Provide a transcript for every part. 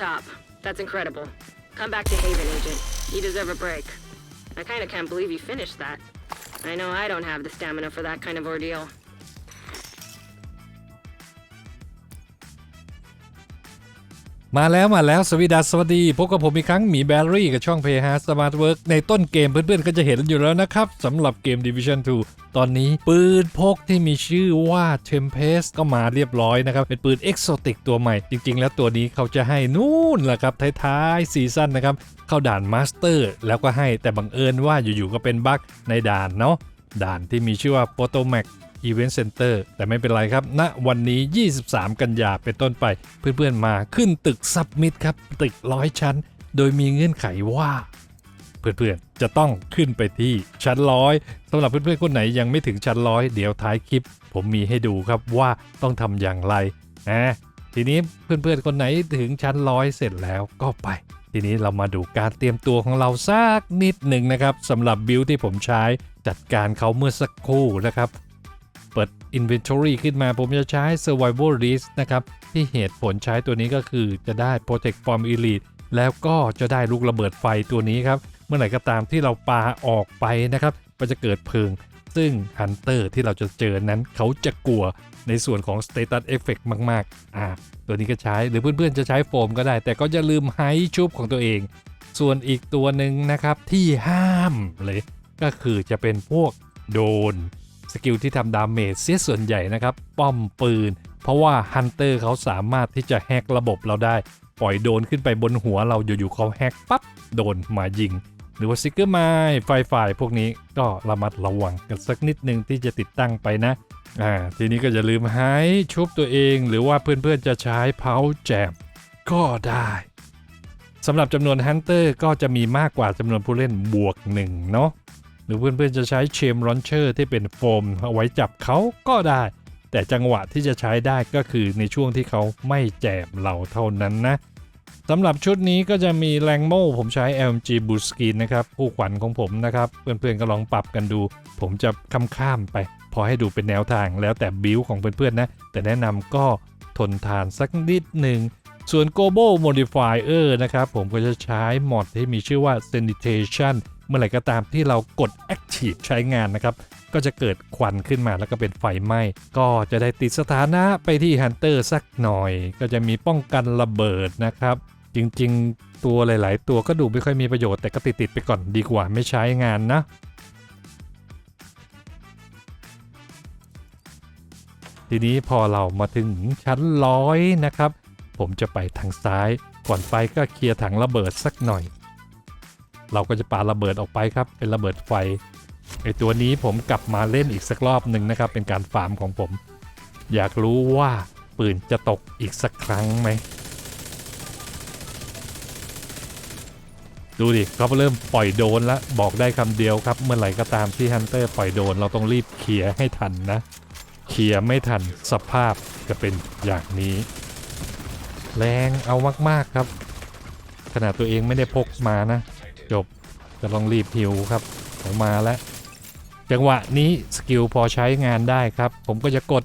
top. That's incredible. Come back to Haven, Agent. You deserve a break. I kinda can't believe you finished that. I know I don't have the stamina for that kind of ordeal. มาแล้วมาแล้วสวีดัสสวัสดีพบกับผมอีกครั้งหมีแบรี่กับช่อง p l a y h a r d Smart Work ในต้นเกมเพื่อนๆ ก็จะเห็นอยู่แล้วนะครับสำหรับเกม Division 2 ตอนนี้ปืนพกที่มีชื่อว่า Tempest ก็มาเรียบร้อยนะครับ เป็นปืนเอกโซติกตัวใหม่ จริง ๆ แล้วตัวนี้เขาจะให้นู่นแหละครับ ท้ายๆซีซั่นนะครับ เข้าด่านมาสเตอร์แล้วก็ให้แต่บังเอิญว่าอยู่ๆก็เป็นบั๊กในด่านเนาะด่านที่มีชื่อว่า Photomax Event Center แต่ไม่เป็นไรครับณวันนี้ 23 กันยาเป็นต้นไป เพื่อนๆมาขึ้นตึกซับมิดครับ ตึกร้อยชั้น โดยมีเงื่อนไขว่า เพื่อนๆจะต้องขึ้นไปที่ชั้นร้อยสำหรับเพื่อนๆคนไหนยังไม่ถึงชั้นร้อยเดี๋ยวท้ายคลิป ผมมีให้ดูครับว่าต้องทำอย่างไรนะทีนี้เพื่อนๆคนไหนถึงชั้นร้อยเสร็จแล้วก็ไป ทีนี้เรามาดูการเตรียมตัวของเราสักนิดหนึ่งนะครับสำหรับบิลที่ผมใช้จัดการเขาเมื่อสักครู่นะครับ เปิด Inventory ขึ้นมาผมจะใช้ Survival List นะครับ ที่เหตุผลใช้ตัวนี้ก็คือจะได้ Protect from Elite แล้วก็จะได้ลูกระเบิดไฟตัวนี้ครับ เมื่อไหร่ก็ตามที่เราปาออกไปนะครับก็จะเกิดเพลิง ซึ่ง Hunter ที่เราจะเจอนั้นเขาจะกลัวในส่วนของ Status Effect มากๆอ่าตัวนี้ก็ใช้หรือเพื่อนๆจะใช้โฟมก็ได้ แต่ก็อย่าลืมไฮชุบของตัวเอง ส่วนอีกตัวหนึ่งนะครับที่ห้ามเลยก็คือจะเป็นพวกโดน สกิลที่ทำดาเมจเสียส่วนใหญ่นะครับ ป้อมปืน เพราะว่าฮันเตอร์เขาสามารถที่จะแฮกระบบเราได้ ปล่อยโดนขึ้นไปบนหัวเราอยู่ๆเขาแฮกปั๊บโดนมายิง หรือว่าซิกเกอร์ไม้ไฟฝ่ายพวกนี้ก็ระมัดระวังกันสักนิดนึงที่จะติดตั้งไปนะอ่าทีนี้ก็อย่าลืมหายชุบตัวเอง หรือว่าเพื่อนๆจะใช้เพาแจมก็ได้สำหรับจำนวนฮันเตอร์ก็จะมีมากกว่าจำนวนผู้เล่นบวกหนึ่งเนาะ รือเพื่อนๆจะใช้เชมรอนเชอร์ที่เป็นโฟมเอาไว้จับเขาก็ได้ แต่จังหวะที่จะใช้ได้ก็คือในช่วงที่เขาไม่แจมเราเท่านั้นนะสำหรับชุดนี้ก็จะมีแรงโม่ผมใช้ LMG Boost Screen นะครับคู่ขวัญของผมนะครับ เพื่อนๆก็ลองปรับกันดู ผมจะข้ามๆไป พอให้ดูเป็นแนวทางแล้วแต่บิวของเพื่อนๆนะ แต่แนะนำก็ทนทานสักนิดหนึ่ง ส่วน Global Modifier นะครับ ผมก็จะใช้มอดที่มีชื่อว่า Sanitation เมื่อไหร่ก็ตามที่เรากด Active ใช้งานนะครับ ก็จะเกิดควันขึ้นมาแล้วก็เป็นไฟไหม้ ก็จะได้ติดสถานะไปที่ Hunter สักหน่อย ก็จะมีป้องกันระเบิดนะครับ จริงๆ ตัวหลาย ๆ ตัวก็ดูไม่ค่อยมีประโยชน์แต่ก็ติดๆไปก่อนดีกว่าไม่ใช้งานนะทีนี้พอเรามาถึงชั้นร้อยนะครับ ผมจะไปทางซ้าย ก่อนไปก็เคลียร์ถังระเบิดสักหน่อย เราก็จะปาระเบิดออกไปครับ เป็นระเบิดไฟไอตัวนี้ผมกลับมาเล่นอีกสักรอบหนึ่งนะครับ เป็นการฟาร์มของผม อยากรู้ว่าปืนจะตกอีกสักครั้งไหม ดูดิเขาเริ่มปล่อยโดนแล้วบอกได้คำเดียวครับ เมื่อไหร่ก็ตามที่ฮันเตอร์ปล่อยโดน เราต้องรีบเคลียร์ให้ทันนะ เคลียร์ไม่ทันสภาพจะเป็นอย่างนี้ แรงเอามากๆครับขนาดตัวเองไม่ได้พกมานะ จบจะลองรีบหิวครับออกมาแล้ว จังหวะนี้สกิลพอใช้งานได้ครับ ผมก็จะกด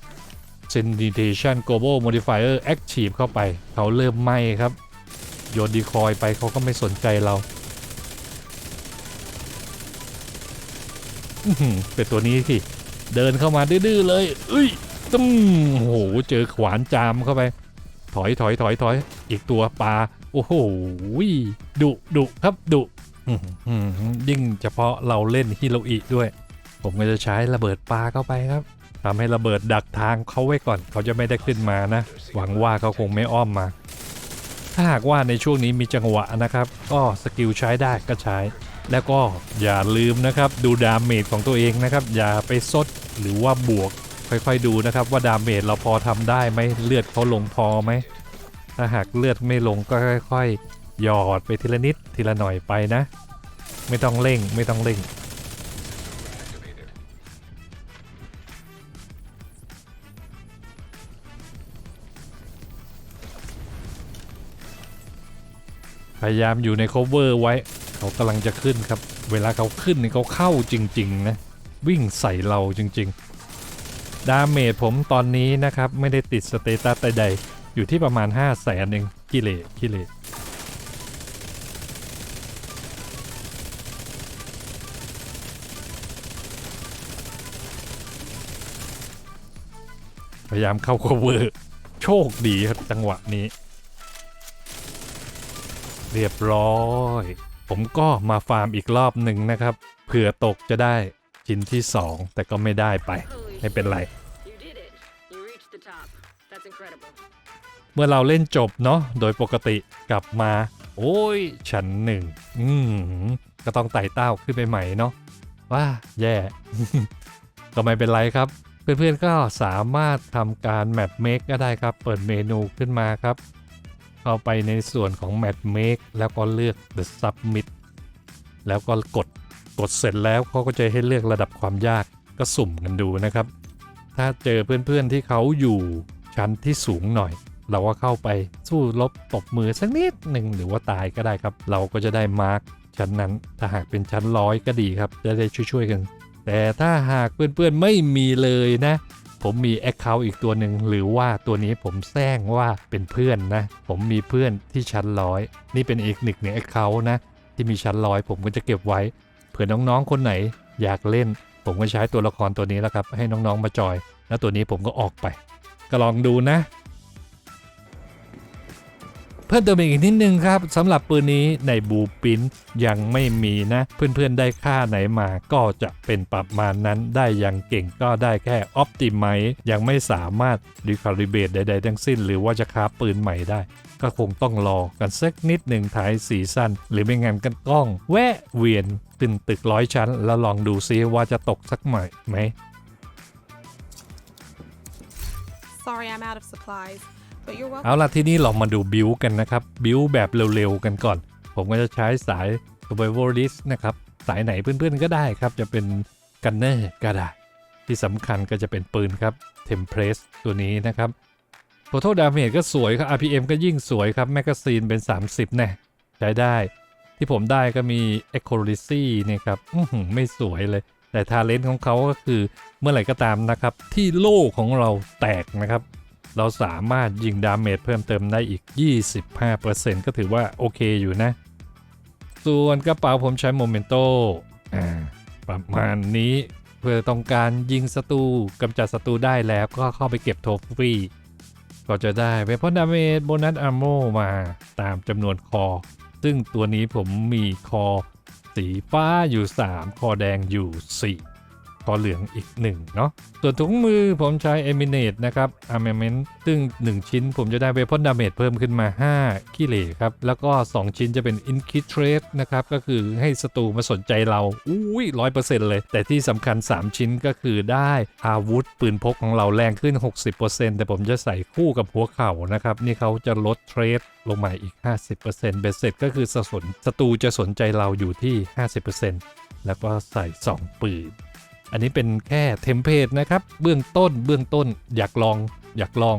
Sanitation Global Modifier Active เข้าไป เขาเริ่มไหม้ครับ โยนดีคอยไปเขาก็ไม่สนใจเรา เป็นตัวนี้สิเดินเข้ามาดื้อเลยเอ้ยตึ้มโอ้โห เจอขวานจามเข้าไป ถอยถอยถอยถอย อีกตัวปลา โอ้โหดุดุครับดุ ยิ่งเฉพาะเราเล่นฮิโรอิด้วย ผมก็จะใช้ระเบิดปลาเข้าไปครับทำให้ระเบิดดักทางเขาไว้ก่อน เขาจะไม่ได้ขึ้นมานะ หวังว่าเขาคงไม่อ้อมมา ถ้าหากว่าในช่วงนี้มีจังหวะนะครับ ก็สกิลใช้ได้ก็ใช้ แล้วก็อย่าลืมนะครับ ดูดาเมจของตัวเองนะครับ อย่าไปซดหรือว่าบวก ค่อยๆดูนะครับ ว่าดาเมจเราพอทำได้ไหมเลือดเขาลงพอไหมถ้าหากเลือดไม่ลงก็ค่อยๆ หยอดไปทีละนิดทีละหน่อยไปนะ ไม่ต้องเร่งไม่ต้องเร่ง พยายามอยู่ใน cover ไว้ เขากำลังจะขึ้นครับ เวลาเขาขึ้นนี่เขาเข้าจริง ๆ นะ วิ่งใส่เราจริง ๆ ดาเมจผมตอนนี้นะครับ ไม่ได้ติดสเตตัสใดๆอยู่ที่ประมาณ 5 0 0แสนเองกิเลกิเลส พยายามเข้า cover โชคดีครับจังหวะนี้ เรียบร้อย ผมก็มาฟาร์มอีกรอบหนึ่งนะครับ เผื่อตกจะได้ชิ้นที่ 2 แต่ก็ไม่ได้ไป ไม่เป็นไร You. You เมื่อเราเล่นจบเนาะโดยปกติกลับมา โอ้ย ชั้นหนึ่งอืมก็ต้องไต่เต้าขึ้นไปใหม่เนาะว้าแย่ ก็ไม่เป็นไรครับ เพื่อนๆก็สามารถทำการแมปเมคก็ได้ครับ เปิดเมนูขึ้นมาครับ เข้าไปในส่วนของ Map Make แล้วก็เลือก The Submit แล้วก็กดกดเสร็จแล้วเขาก็จะให้เลือกระดับความยากก็สุ่มกันดูนะครับ ถ้าเจอเพื่อนๆที่เขาอยู่ชั้นที่สูงหน่อย เราก็เข้าไปสู้รบตบมือสักนิดหนึ่งหรือว่าตายก็ได้ครับ เราก็จะได้มาร์กชั้นนั้นถ้าหากเป็นชั้นร้อยก็ดีครับ จะได้ช่วยๆกัน แต่ถ้าหากเพื่อนๆไม่มีเลยนะ ผมมี Account อีกตัวหนึ่งหรือว่าตัวนี้ผมแซงว่าเป็นเพื่อนนะ ผมมีเพื่อนที่ชั้นร้อยนี่เป็นอีกหนึ่งใน Account นะ ที่มีชั้นร้อยผมก็จะเก็บไว้เผื่อน้องๆคนไหนอยากเล่น ผมก็ใช้ตัวละครตัวนี้แล้วครับ ให้น้องๆมาจอย แล้วตัวนี้ผมก็ออกไป ก็ลองดูนะ เพิ่มเติมอีกนิดนึงครับสำหรับปืนนี้ในบูปินยังไม่มีนะ เพื่อนๆได้ค่าไหนมาก็จะเป็นประมาณนั้นได้อย่างเก่งก็ได้แค่ออ t ติไมยังไม่สามารถรีคาลิเบตใดๆทั้งสิ้น หรือว่าจะค้าปืนใหม่ได้ ก็คงต้องรอกันสักนิดหนึ่งท้ายสีสั้น หรือไม่งั้นก็ต้องแวะเวียนขึ้นตึกร้อยชั้น แล้วลองดูซิว่าจะตกสักใหน่ไหม Sorry, I'm out of supplies. เอาล่ะที่นี่เรามาดูบิวกันนะครับ บิวแบบเร็วๆกันก่อน ผมก็จะใช้สาย survivalist นะครับ สายไหนเพื่อนๆก็ได้ครับ จะเป็นกันเนอร์ก็ได้ที่สำคัญก็จะเป็นปืนครับ Tempress ตัวนี้นะครับ Total Damage ก็สวยครับ RPM ก็ยิ่งสวยครับแมกกาซีนเป็น 30แน่ใช้ได้ ที่ผมได้ก็มี e c o l y s y เนี่ยครับอื้อหือไม่สวยเลย แต่ทาเลนต์ของเขาก็คือเมื่อไหร่ก็ตามนะครับ ที่โล่ของเราแตกนะครับ เราสามารถยิงดาเมจเพิ่มเติมได้อีก 25%ก็ถือว่าโอเคอยู่นะ ส่วนกระเป๋าผมใช้โมเมนโตประมาณนี้เพื่อต้องการยิงศัตรูกำจัดศัตรูได้แล้วก็เข้าไปเก็บโทฟี่ก็จะได้เวพอนดาเมจโบนัสอาร์โมมาตามจำนวนคอ ซึ่งตัวนี้ผมมีคอสีฟ้าอยู่ 3 คอแดงอยู่ 4 คอเหลืองอีก1เนาะส่วนถุงมือผมใช้ e m i n a t e นะครับ Armament ซึ่ง 1 ชิ้นผมจะได้เวพอนดาเมจเพิ่มขึ้นมา5กิเลครับ แล้วก็ 2 ชิ้นจะเป็น Infiltrate นะครับ ก็คือให้ศัตรูมาสนใจเรา อุ้ย100%เลย แต่ที่สำคัญ 3 ชิ้นก็คือได้อาวุธปืนพกของเราแรงขึ้น 60%แต่ผมจะใส่คู่กับหัวเข่านะครับ นี่เขาจะลดเทรดลงมาอีก 50%เบ็ดเสร็จก็คือสนศัตรูจะสนใจเราอยู่ที่ 50%แล้วก็ใส่ 2 ปืน อันนี้เป็นแค่เทมเพลตนะครับ เบื้องต้นเบื้องต้นอยากลองอยากลอง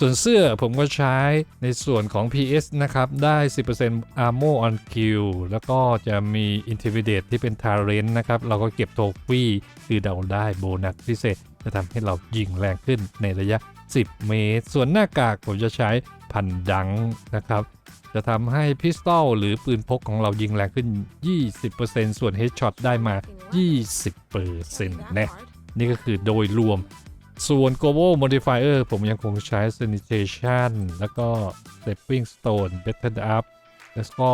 ส่วนเสื้อผมก็ใช้ในส่วนของ PS นะครับ ได้ 10% Armor on Kill แล้วก็จะมี Intimidate ที่เป็น Talent นะครับ เราก็เก็บโทฟี่คือเราได้โบนัสพิเศษ จะทำให้เรายิงแรงขึ้นในระยะ 10 เมตร ส่วนหน้ากากผมจะใช้พันดังนะครับ จะทำให้พิสตอลหรือปืนพกของเรายิงแรงขึ้น 20%ส่วน Headshot ได้มา 20%แน่นี่ก็คือโดยรวม ส่วน global modifier ผมยังคงใช้ sanitation แล้วก็ stepping stone better up แล้วก็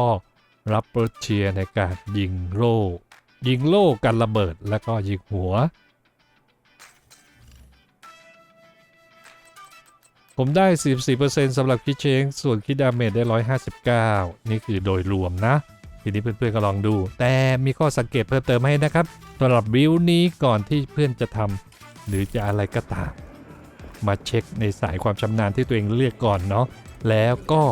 rubber cheer ในการยิงโล่ยิงโล่กันระเบิดแล้วก็ยิงหัว ผมได้ 44%สำหรับคิดเชงส่วนคิดดาเมจได้ 159 นี่คือโดยรวมนะ ทีนี้เพื่อนๆก็ลองดู แต่มีข้อสังเกตเพิ่มเติมให้นะครับสำหรับบิวนี้ก่อนที่เพื่อนจะทำหรือจะอะไรก็ตาม มาเช็คในสายความชำนาญที่ตัวเองเลือกก่อนเนาะแล้วก็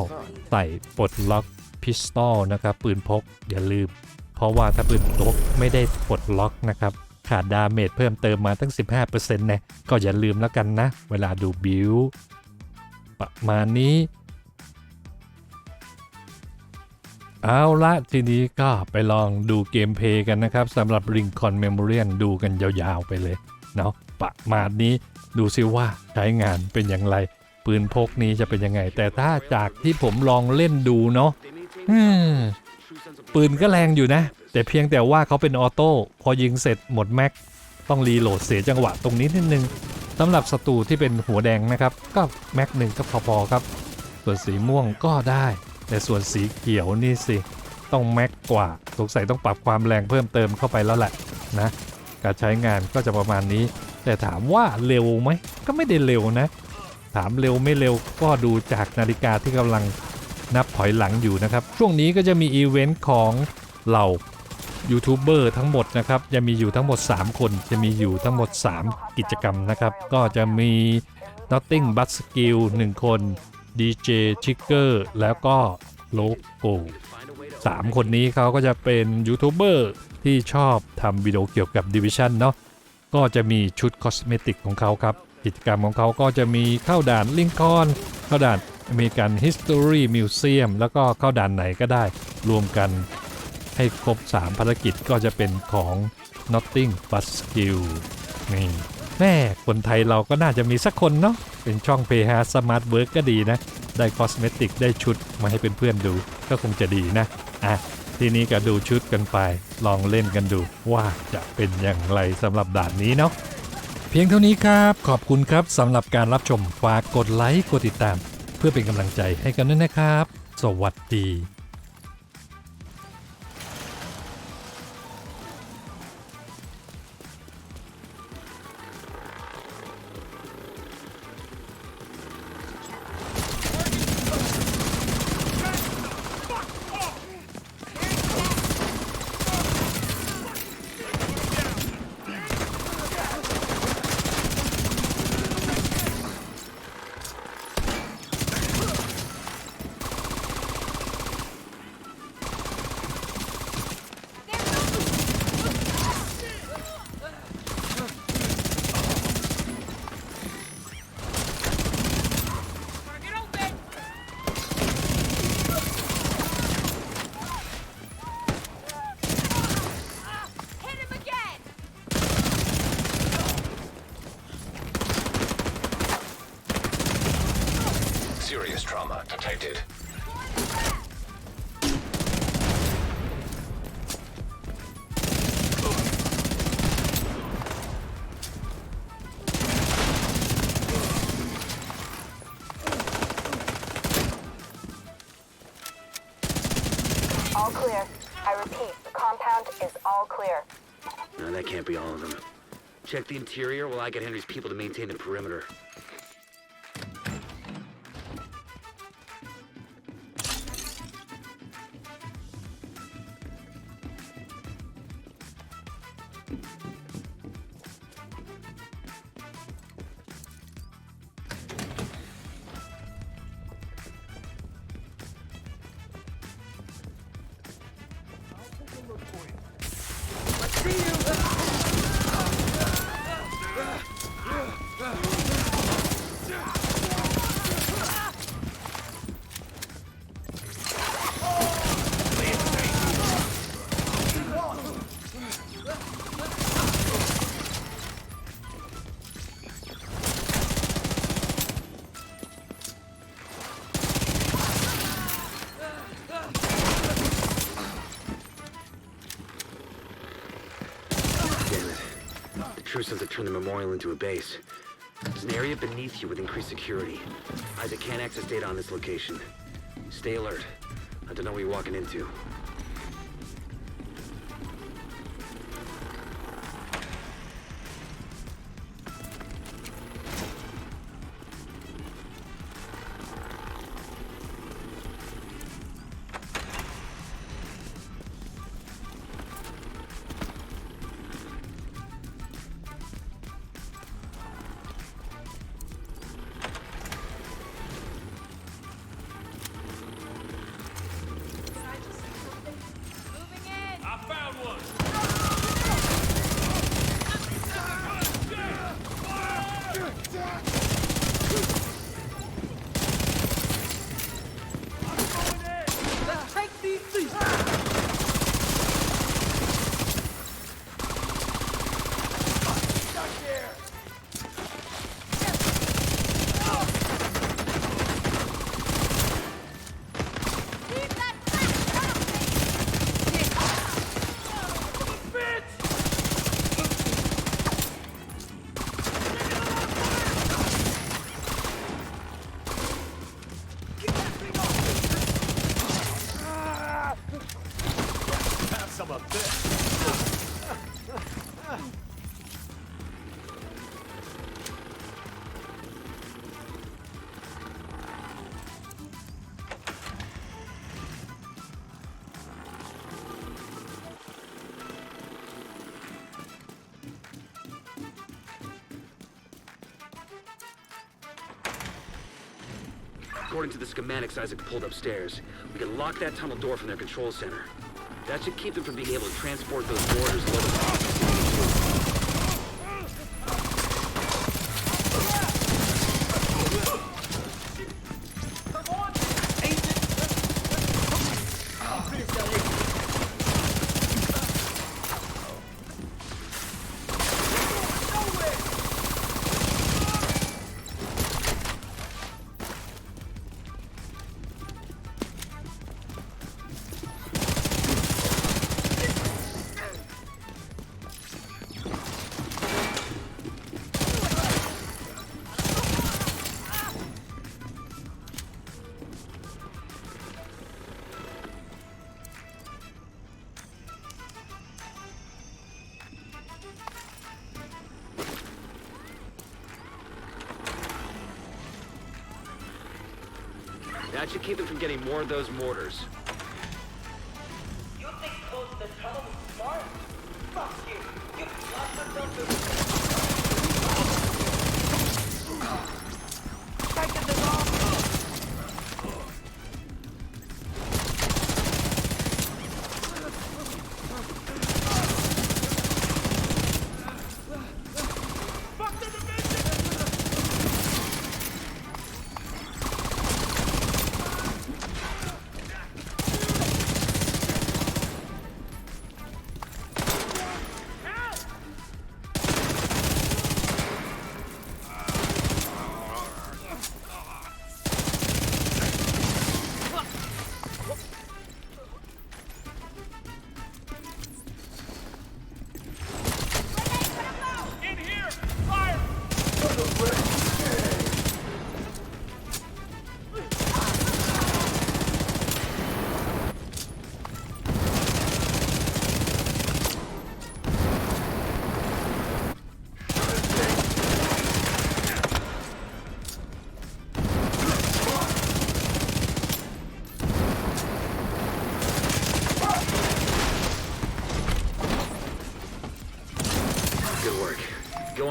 ใส่ปลดล็อกพิสตอลนะครับ ปืนพกอย่าลืม เพราะว่าถ้าปืนพกไม่ได้ปลดล็อกนะครับขาดดาเมจเพิ่มเติมมาตั้ง 15%นะก็อย่าลืมแล้วกันนะ เวลาดูบิว ประมาณนี้ เอาละทีนี้ก็ไปลองดูเกมเพย์กันนะครับสำหรับ Ring Con Memorial ดูกันยาวๆไปเลยเนาะประมาณนี้ดูซิว่าใช้งานเป็นอย่างไร ปืนพกนี้จะเป็นยังไง แต่ถ้าจากที่ผมลองเล่นดูเนาะปืนก็แรงอยู่นะ แต่เพียงแต่ว่าเขาเป็นออโต้พอยิงเสร็จหมดแม็กต้องรีโหลดเสียจังหวะตรงนี้นิดนึง สำหรับศัตรูที่เป็นหัวแดงนะครับ ก็แม็กหนึ่งก็พอๆครับ ส่วนสีม่วงก็ได้ แต่ส่วนสีเขียวนี่สิ ต้องแม็กกว่าสงสัยต้องปรับความแรงเพิ่มเติมเข้าไปแล้วแหละนะการใช้งานก็จะประมาณนี้ แต่ถามว่าเร็วไหมก็ไม่ได้เร็วนะ ถามเร็วไม่เร็วก็ดูจากนาฬิกาที่กำลังนับถอยหลังอยู่นะครับ ช่วงนี้ก็จะมีอีเวนต์ของเหล่า ยูทูบเบอร์ทั้งหมดนะครับจะมีอยู่ทั้งหมด 3 คน จะมีอยู่ทั้งหมด 3 กิจกรรมนะครับ ก็จะมี Notting But Skill 1 คน DJ Chicker แล้วก็โลโก้สามคนนี้เขาก็จะเป็นยูทูบเบอร์ที่ชอบทำวิดีโอเกี่ยวกับ Division เนาะก็จะมีชุดคอสเมติกของเขาครับ กิจกรรมของเขาก็จะมีเข้าด่านลิงคอนเข้าด่านอเมริกัน History Museum แล้วก็เข้าด่านไหนก็ได้รวมกัน ให้ครบ 3 ภารกิจก็จะเป็นของ Notting But Skill นี่แม่คนไทยเราก็น่าจะมีสักคนเนาะเป็นช่อง p a y h a Smart Work ก็ดีนะ ได้คอสเมติกได้ชุดมาให้เพื่อนๆดูก็คงจะดีนะ อะ ทีนี้ก็ดูชุดกันไป ลองเล่นกันดูว่าจะเป็นอย่างไรสำหรับด่านนี้เนาะเพียงเท่านี้ครับขอบคุณครับสำหรับการรับชมฝากกดไลค์กดติดตาม เพื่อเป็นกำลังใจให้กันด้วยนะครับ สวัสดี can't be all of them. Check the interior while I get Henry's people to maintain the perimeter. The True Sons have turned the memorial into a base. There's an area beneath you with increased security. Isaac can't access data on this location. Stay alert. I don't know what you're walking into. According to the schematics Isaac pulled upstairs. We can lock that tunnel door from their control center. That should keep them from being able to transport those mortars loaded should keep them from getting more of those mortars.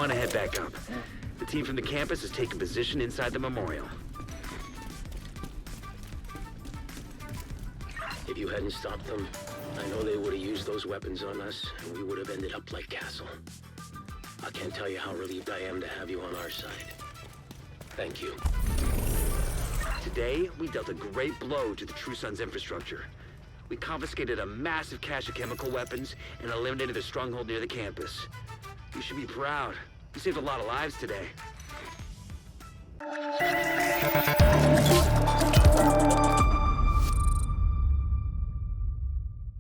Go on ahead back up. The team from the campus has taken position inside the memorial. If you hadn't stopped them, I know they would have used those weapons on us, and we would have ended up like Castle. I can't tell you how relieved I am to have you on our side. Thank you. Today, we dealt a great blow to the True Sons infrastructure. We confiscated a massive cache of chemical weapons and eliminated their stronghold near the campus. You should be proud. You saved a lot of lives today.